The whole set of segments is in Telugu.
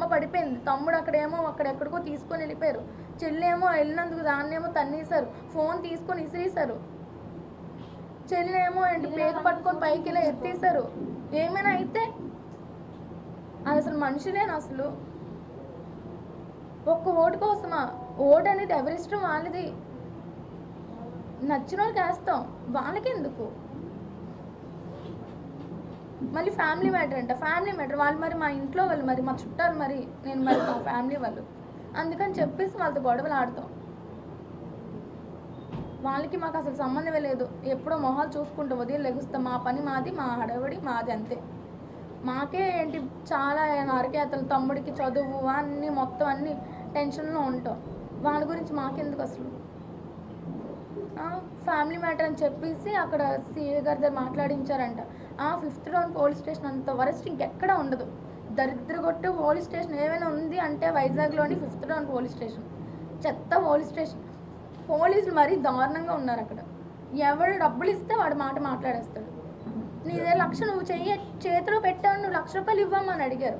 అమ్మ పడిపోయింది. తమ్ముడు అక్కడేమో అక్కడెక్కడికో తీసుకొని వెళ్ళిపోయారు. చెల్లెమో వెళ్ళినందుకు దాన్నేమో తన్నేశారు. ఫోన్ తీసుకొని ఇసిరేశారు చెల్లెమో ఏంటి పేక పట్టుకొని పైకి ఇలా ఎత్తేసారు ఏమైనా అయితే? అది అసలు మనుషులేనా అసలు? ఒక్క ఓటు కోసమా? ఓటు అనేది ఎవరిష్టం వాళ్ళది? నచ్చిన వాళ్ళకి వేస్తాం. వాళ్ళకి ఎందుకు మళ్ళీ ఫ్యామిలీ మ్యాటర్ అంట. Family matter. వాళ్ళు మరి మా ఇంట్లో వాళ్ళు మరి మా చుట్టాలు మరి నేను మరి మా ఫ్యామిలీ వాళ్ళు. అందుకని చెప్పేసి వాళ్ళతో గొడవలు ఆడతాం. వాళ్ళకి మాకు అసలు సంబంధమే లేదు. ఎప్పుడో మొహాలు చూసుకుంటాం ఉదయం లెగుస్తాం. మా పని మాది మా హడవడి మాది అంతే. మాకే ఏంటి చాలా నరకేతలు తమ్ముడికి చదువు అన్నీ మొత్తం అన్ని టెన్షన్లో ఉంటాం. వాళ్ళ గురించి మాకెందుకు అసలు? ఫ్యామిలీ మ్యాటర్ అని చెప్పేసి అక్కడ సిఏ గారి దగ్గర మాట్లాడించారంట. ఆ ఫిఫ్త్ టౌన్ పోలీస్ స్టేషన్ అంత వరస్ట్ ఇంకెక్కడ ఉండదు. దరిద్రగొట్టు పోలీస్ స్టేషన్ ఏమైనా ఉంది అంటే వైజాగ్లోని ఫిఫ్త్ టౌన్ పోలీస్ స్టేషన్. చెత్త పోలీస్ స్టేషన్. పోలీసులు మరీ దారుణంగా ఉన్నారు అక్కడ. ఎవడు డబ్బులు ఇస్తే వాడు మాట మాట్లాడేస్తాడు. నీదే లక్ష నువ్వు చెయ్యి చేతిలో పెట్టావు నువ్వు లక్ష రూపాయలు ఇవ్వమని అడిగారు.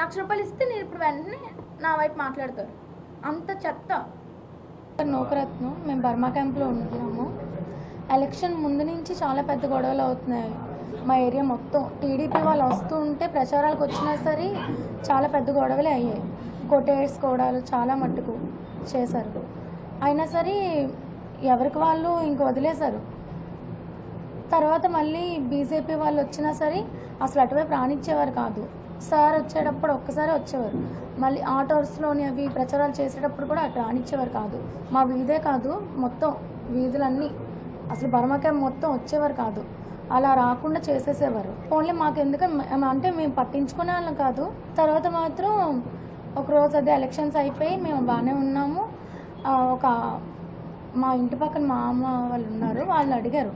లక్ష రూపాయలు ఇస్తే నేను ఇప్పుడు వెంటనే నా వైపు మాట్లాడతారు. అంత చెత్త. నౌకరత్నం మేము బర్మా క్యాంప్లో ఉంటున్నాము. ఎలక్షన్ ముందు నుంచి చాలా పెద్ద గొడవలు అవుతున్నాయి. మా ఏరియా మొత్తం. టీడీపీ వాళ్ళు వస్తూ ఉంటే ప్రచారాలకు వచ్చినా సరే చాలా పెద్ద గొడవలే అయ్యాయి. కొట్టేసుకోవడాలు చాలా మట్టుకు చేశారు. అయినా సరే ఎవరికి వాళ్ళు ఇంక వదిలేశారు. తర్వాత మళ్ళీ బీజేపీ వాళ్ళు వచ్చినా సరే అసలు అటువైపు రానిచ్చేవారు కాదు. సార్ వచ్చేటప్పుడు ఒక్కసారి వచ్చేవారు. మళ్ళీ ఆటోస్లోని అవి ప్రచారాలు చేసేటప్పుడు కూడా అటు రానిచ్చేవారు కాదు. మా వీధే కాదు మొత్తం వీధులన్నీ అసలు బర్మకాయ మొత్తం వచ్చేవారు కాదు. అలా రాకుండా చేసేసేవారు. ఓన్లీ మాకు ఎందుకంటే అంటే మేము పట్టించుకునే వాళ్ళం కాదు. తర్వాత మాత్రం ఒక రోజు అదే ఎలక్షన్స్ అయిపోయి మేము బాగానే ఉన్నాము. ఒక మా ఇంటి పక్కన మా అమ్మ వాళ్ళు ఉన్నారు. వాళ్ళు అడిగారు.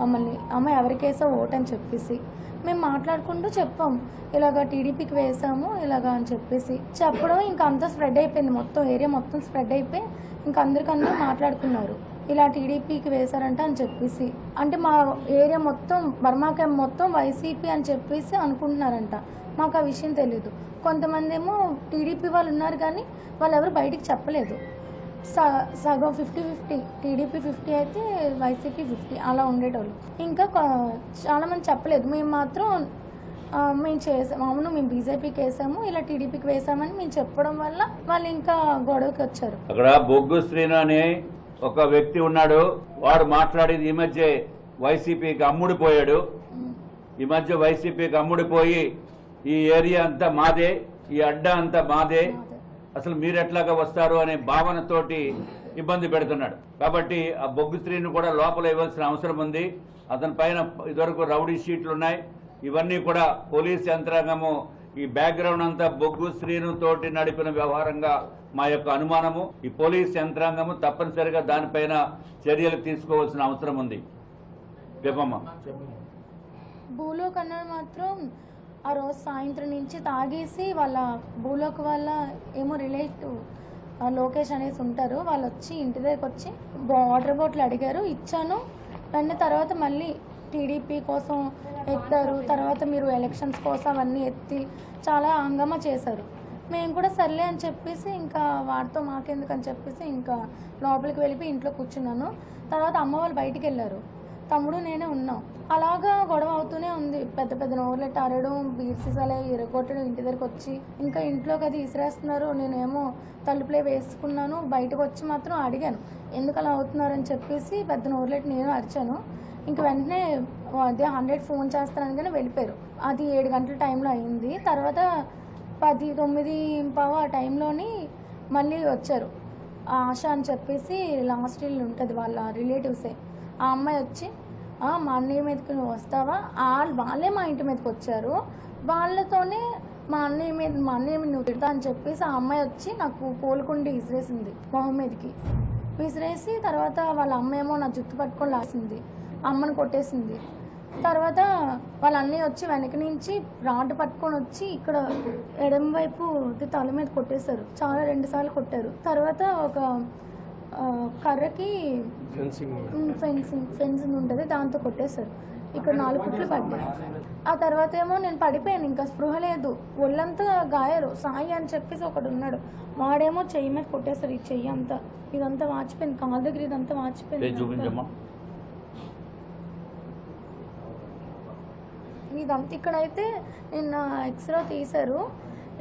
మమ్మల్ని అమ్మ ఎవరికేసో ఓట్ అని చెప్పేసి. మేము మాట్లాడుకుంటూ చెప్పాం. ఇలాగ టీడీపీకి వేసాము ఇలాగ అని చెప్పేసి. చెప్పడం ఇంకా అంతా స్ప్రెడ్ అయిపోయింది. మొత్తం ఏరియా మొత్తం స్ప్రెడ్ అయిపోయి ఇంకా అందరికందరూ మాట్లాడుకున్నారు. ఇలా టీడీపీకి వేశారంట అని చెప్పేసి. అంటే మా ఏరియా మొత్తం బర్మాకాయ మొత్తం వైసీపీ అని చెప్పేసి అనుకుంటున్నారంట. మాకు ఆ విషయం తెలియదు కొంతమంది ఏమో టీడీపీ వాళ్ళు ఉన్నారు కానీ వాళ్ళు ఎవరు బయటికి చెప్పలేదు. స సగం ఫిఫ్టీ ఫిఫ్టీ టీడీపీ ఫిఫ్టీ అయితే వైసీపీ ఫిఫ్టీ అలా ఉండేటోళ్ళు. ఇంకా చాలామంది చెప్పలేదు. మేము మాత్రం మేము చేసాం అవును మేము బీజేపీకి వేసాము ఇలా టీడీపీకి వేసామని మేము చెప్పడం వల్ల వాళ్ళు ఇంకా గొడవకి వచ్చారు. అక్కడ బొగ్గు శ్రీను అనే ఒక వ్యక్తి ఉన్నాడు వాడు మాట్లాడేది ఈ మధ్య వైసీపీకి అమ్ముడిపోయాడు. ఈ మధ్య వైసీపీకి అమ్ముడిపోయి ఈ ఏరియా అంతా మాదే ఈ అడ్డా అంతా మాదే. అసలు మీరెట్లాగా వస్తారు అనే భావనతోటి ఇబ్బంది పెడుతున్నాడు. కాబట్టి ఆ బొగ్గు స్త్రీని కూడా లోపల ఇవ్వాల్సిన అవసరం ఉంది. అతని పైన ఇదివరకు రౌడీ షీట్లు ఉన్నాయి. ఇవన్నీ కూడా పోలీస్ యంత్రాంగము ఈ బ్యాక్గ్రౌండ్ అంతా బొగ్గు శ్రీను తోటి నడిపిన వ్యవహారంగా మా యొక్క అనుమానము ఈ పోలీస్ యంత్రాంగము తప్పనిసరిగా దానిపైన చర్యలు తీసుకోవాల్సిన అవసరం ఉంది. చెప్పమ్మా. భూలోక్ అన్నాడు మాత్రం ఆ రోజు సాయంత్రం నుంచి తాగేసి వాళ్ళ భూలోక్ వాళ్ళ ఏమో రిలేటివ్ లోకేష్ అనేసి ఉంటారు. వాళ్ళు వచ్చి ఇంటి దగ్గరకు వచ్చి వాటర్ బాటిల్ అడిగారు. ఇచ్చాను. వెంటనే తర్వాత మళ్ళీ టీడీపీ కోసం ఎత్తారు తర్వాత మీరు ఎలక్షన్స్ కోసం అవన్నీ ఎత్తి చాలా హంగామా చేశారు. మేము కూడా సర్లే అని చెప్పేసి ఇంకా వాడితో మాకెందుకు అని చెప్పేసి ఇంకా లోపలికి వెళ్ళిపోయి ఇంట్లో కూర్చున్నాను. తర్వాత అమ్మ వాళ్ళు బయటికి వెళ్ళారు. తమ్ముడు నేనే ఉన్నాం. అలాగా గొడవ అవుతూనే ఉంది. పెద్ద పెద్ద నోర్లెట్ ఆరడం బీర్సీసాలే ఇరగొట్టడం ఇంటి దగ్గరకు వచ్చి ఇంకా ఇంట్లోకి అది ఇసిరేస్తున్నారు. నేనేమో తలుపులే వేసుకున్నాను. బయటకు వచ్చి మాత్రం అడిగాను. ఎందుకు అలా అవుతున్నారని చెప్పేసి పెద్ద నోర్లెట్ నేను అరిచాను. ఇంక వెంటనే అదే హండ్రెడ్ ఫోన్ చేస్తానని కానీ వెళ్ళిపోయారు. అది ఏడు గంటల టైంలో అయింది. తర్వాత పది తొమ్మిది పావు ఆ టైంలోని మళ్ళీ వచ్చారు. ఆశ అని చెప్పేసి లాస్ట్ ఇల్లు ఉంటుంది వాళ్ళ రిలేటివ్సే. ఆ అమ్మాయి వచ్చి మా అన్నయ్య మీదకి నువ్వు వస్తావా? వాళ్ళు వాళ్ళే మా ఇంటి మీదకి వచ్చారు. వాళ్ళతోనే మా అన్నయ్య మీద మా అన్నయ్య మీద నువ్వు తిడతా అని చెప్పేసి ఆ అమ్మాయి వచ్చి నాకు కోలుకుండి విసిరేసింది మొహం మీదకి. విసిరేసి తర్వాత వాళ్ళ అమ్మ ఏమో నా జుట్టు పట్టుకొని లాసింది అమ్మని కొట్టేసింది. తర్వాత వాళ్ళ అన్నయ్య వచ్చి వెనక నుంచి రాడ్ పట్టుకొని వచ్చి ఇక్కడ ఎడమ వైపు తల మీద కొట్టేశారు. చాలా రెండు సార్లు కొట్టారు. తర్వాత ఒక కర్రకి ఫెన్సింగ్ ఫెన్సింగ్ ఫెన్సింగ్ ఉంటుంది. దాంతో కొట్టేశారు. ఇక్కడ నాలుగు కుట్లు పడ్డాయి. ఆ తర్వాత ఏమో నేను పడిపోయాను ఇంకా స్పృహ లేదు. ఒళ్ళంతా గాయాలు సాయి అని చెప్పేసి ఒకడు ఉన్నాడు. వాడేమో చెయ్యి మీద కొట్టేశారు ఈ చెయ్యి అంతా. ఇదంతా వాచిపోయింది. కాలు దగ్గర ఇదంతా వాచిపోయింది పేరు చూపించమ్మా ఇదంతా ఇక్కడైతే నిన్న ఎక్స్రే తీశారు.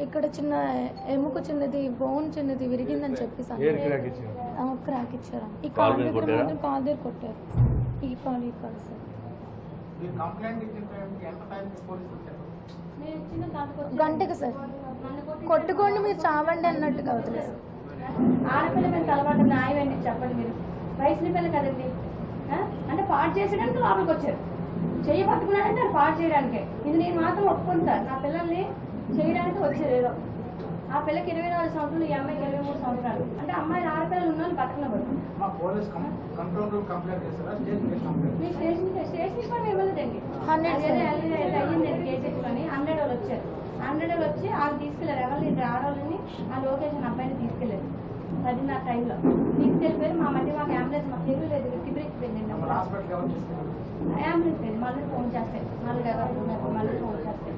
ఇక్కడ చిన్న ఎముక చిన్నది బోన్ చిన్నది విరిగిందని చెప్పేసి. క్రాక్ ఇచ్చారు? ఈ కాలు దగ్గర కాలు దగ్గర కొట్టారు. ఈ కాలు ఈ కాలు సార్. మీరు కంప్లైంట్ ఇచ్చిన టైంకి ఎంత టైం పోలీసులు వచ్చారు? గంటకి సార్. కొట్టుకోండి మీరు చావండి అన్నట్టుగా వదిలేదు ఆడపిల్ల మీద అలవాటు న్యాయం ఏంటి చెప్పండి మీరు? వయసుని పిల్ల కదండి? అంటే పాడు చేసేయడానికి లోపలికి వచ్చారు. చెయ్యి పట్టుకున్నాడంటే అది పాడు చేయడానికే. ఇది నేను మాత్రం ఒప్పుకుంటాను నా పిల్లల్ని చేయడానికి వచ్చారు ఏదో ఆ పిల్లకి ఇరవై నాలుగు సంవత్సరాలు ఈ అమ్మాయికి ఇరవై మూడు సంవత్సరాలు. అంటే అమ్మాయిలు ఆడపిల్లలు ఉన్న వాళ్ళు బతకనబడు మా స్టేషన్ స్టేషన్ పని ఇవ్వలేదండి అయ్యింది కేసు హండ్రెడ్ వాళ్ళు వచ్చారు. హండ్రెడ్ వాళ్ళు వచ్చి వాళ్ళు తీసుకెళ్ళారు. ఎవరిని ఇద్దరు ఆడవాళ్ళని ఆ లొకేషన్ అబ్బాయిని తీసుకెళ్ళారు పదిన్నర టైంలో తీసుకెళ్ళిపోయి మా మధ్య మాకు అంబులెన్స్ మాకు తెలివి లేదు కిబిరికి వెళ్ళింది. ఎవరు అంబులెన్స్ వెళ్ళి మళ్ళీ ఫోన్ చేస్తాయి. మళ్ళీ ఎవరు మళ్ళీ ఫోన్ చేస్తాయి.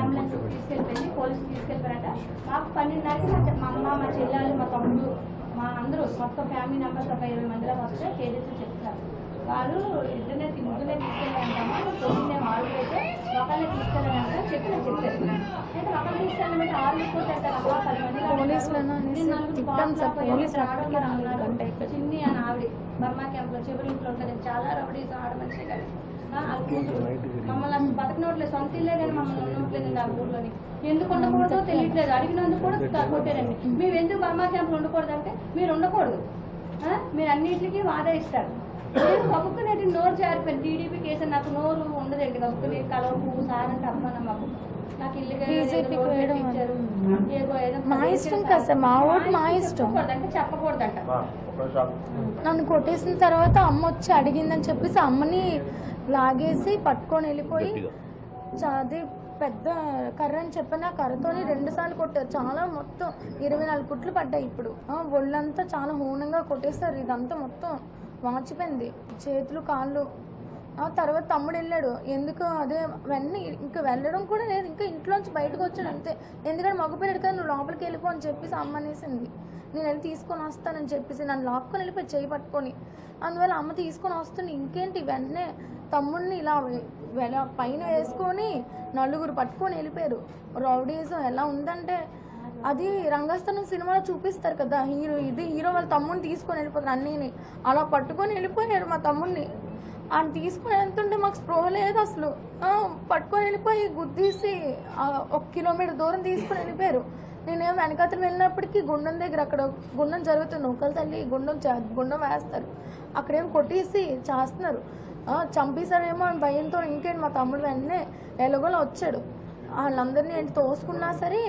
అంబులెన్స్ తీసుకెళ్ళిపోయింది పోలీసు తీసుకెళ్ళిపోయారట మాకు పన్నెండున్నరకి మా అమ్మ మా చెల్లెలు మా తమ్ముడు మా అందరూ మొత్తం ఫ్యామిలీ మెంబర్స్ ఒక ఇరవై మందిలో వస్తే కేజెస్ చెప్తారు. వాళ్ళు ఇద్దరినే ముగ్గునే తీసుకెళ్ళారంటమ్మా తొమ్మిది ఆరు అయితే ఒకళ్ళని తీసుకెళ్ళారంట చెప్పి నాకు చెప్పారు. అయితే ఒకళ్ళని తీసుకెళ్ళాలంటే ఆరు కొట్టారు అబ్బా పది పోలీసులను అనేసి తిట్టాం సార్, పోలీసులు అప్పటికే రాలేదు, గంట అయిపోయింది. చిన్ని అని ఆవిడ బర్మా క్యాంప్లో చివరి ఇంట్లో ఉంటుంది చాలా రౌడీస్ ఆడ మనిషి కానీ. మమ్మల్ని అసలు బతకనట్లేదు సొంత ఇల్లే కానీ మమ్మల్ని ఉండట్లేదు ఆ ఊర్లోని ఎందుకు ఉండకూడదో తెలియట్లేదు. అడిగినందుకు కూడా కొట్టారండి మేము ఎందుకు బర్మా క్యాంప్ ఉండకూడదు అంటే మీరు ఉండకూడదు ఆ? మీరు అన్నిటికీ వాదా ఇస్తారు. నేను కప్పుకునేటి నోరు జారిపోయింది. టీడీపీ కేసు నాకు నోరు ఉండదండి కప్పుకుని కలవకు సార్ అంటే మాకు. నాకు ఇల్లు మా ఇష్టం కదా సార్, మా ఓటు మా ఇష్టం. చెప్పకూడదంటే చెప్పకూడదంట. నన్ను కొట్టేసిన తర్వాత అమ్మ వచ్చి అడిగిందని చెప్పేసి అమ్మని లాగేసి పట్టుకొని వెళ్ళిపోయి అది పెద్ద కర్ర అని చెప్పిన. కర్రతోని రెండు సార్లు కొట్టారు. చాలా మొత్తం ఇరవై నాలుగు కుట్లు పడ్డాయి ఇప్పుడు. ఒళ్ళంతా చాలా హూనంగా కొట్టేస్తారు. ఇదంతా మొత్తం. వాచిపోయింది. చేతులు కాళ్ళు. ఆ తర్వాత తమ్ముడు వెళ్ళాడు. ఎందుకు? అదే వెన్నీ ఇంకా వెళ్ళడం కూడా లేదు. ఇంకా ఇంట్లోంచి బయటకు వచ్చాడు అంతే. ఎందుకంటే మగపిల్లడు కదా నువ్వు లోపలికి వెళ్ళిపో అని చెప్పేసి అమ్మ అనేసింది. నేను వెళ్ళి తీసుకొని వస్తానని చెప్పేసి నన్ను లాక్కొని వెళ్ళిపోయి చేయి పట్టుకొని. అందువల్ల అమ్మ తీసుకొని వస్తుంది. ఇంకేంటి? వెంటనే తమ్ముడిని ఇలా వెల పైన వేసుకొని నలుగురు పట్టుకొని వెళ్ళిపోయారు. రౌడీజం ఎలా ఉందంటే అది రంగస్థలం సినిమాలో చూపిస్తారు కదా హీరో ఇది హీరో వాళ్ళ తమ్ముడిని తీసుకొని వెళ్ళిపోతారు అన్నీని. అలా పట్టుకొని వెళ్ళిపోయారు మా తమ్ముడిని ఆయన తీసుకొని వెళ్తుంటే మాకు స్పృహ లేదు అసలు. పట్టుకొని వెళ్ళిపోయి గుద్దీసి ఒక కిలోమీటర్ దూరం తీసుకొని వెళ్ళిపోయారు. నేనేం వెనకాతలు వెళ్ళినప్పటికీ గుండం దగ్గర అక్కడ గుండం జరుగుతుంది ఒకళ్ళ తల్లి గుండం చే- గుండం వేస్తారు. అక్కడేం కొట్టేసి చేస్తున్నారు. చంపేశారేమో అని భయంతో ఇంకేంటి మా తమ్ముడు వెంటనే ఎలాగోలా వచ్చాడు. వాళ్ళందరినీ ఏంటి తోసుకున్నా సరే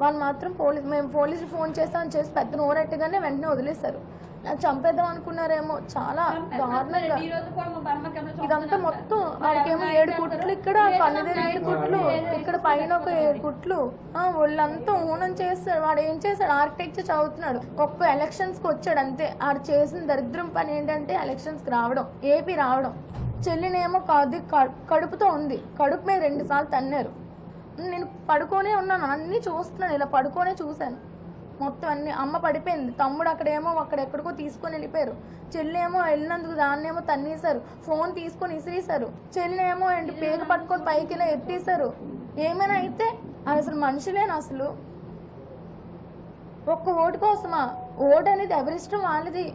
వాళ్ళు మాత్రం పోలీస్ మేము పోలీసులు ఫోన్ చేస్తామని చేసి పెద్ద నోరెట్టగానే వెంటనే వదిలేశారు. నాకు చంపేద్దాం అనుకున్నారేమో చాలా దారుణంగా. ఇదంతా మొత్తం వాడికేమో ఏడు కుట్లు ఇక్కడ దగ్గర ఏడు కుట్లు ఇక్కడ పైన ఒక ఏడు కుట్లు. ఒళ్ళంతా ఊనం చేస్తాడు వాడు ఏం చేశాడు ఆర్కిటెక్చర్ చదువుతున్నాడు. ఒక్క ఎలక్షన్స్కి వచ్చాడు అంతే. ఆడు చేసిన దరిద్రం పని ఏంటంటే ఎలక్షన్స్కి రావడం ఏపీ రావడం. చెల్లినేమో కాదు కడుపుతో ఉంది. కడుపు మీద రెండు సార్లు తన్నారు. నేను పడుకోనే ఉన్నాను అన్నీ చూస్తున్నాను ఇలా పడుకోనే చూశాను. మొత్తం అన్ని అమ్మ పడిపోయింది. తమ్ముడు అక్కడేమో అక్కడెక్కడికో తీసుకొని వెళ్ళిపోయారు. చెల్లి ఏమో వెళ్ళినందుకు దాన్నేమో తన్నేశారు. ఫోన్ తీసుకొని ఇసిరేశారు చెల్లి ఏమో ఏంటి పేరు పట్టుకొని పైకి ఇలా ఎత్తేసారు ఏమైనా అయితే అసలు మనుషులేనా అసలు? ఒక్క ఓటు కోసమా? ఓటు అనేది ఎవరిష్టం వాళ్ళది.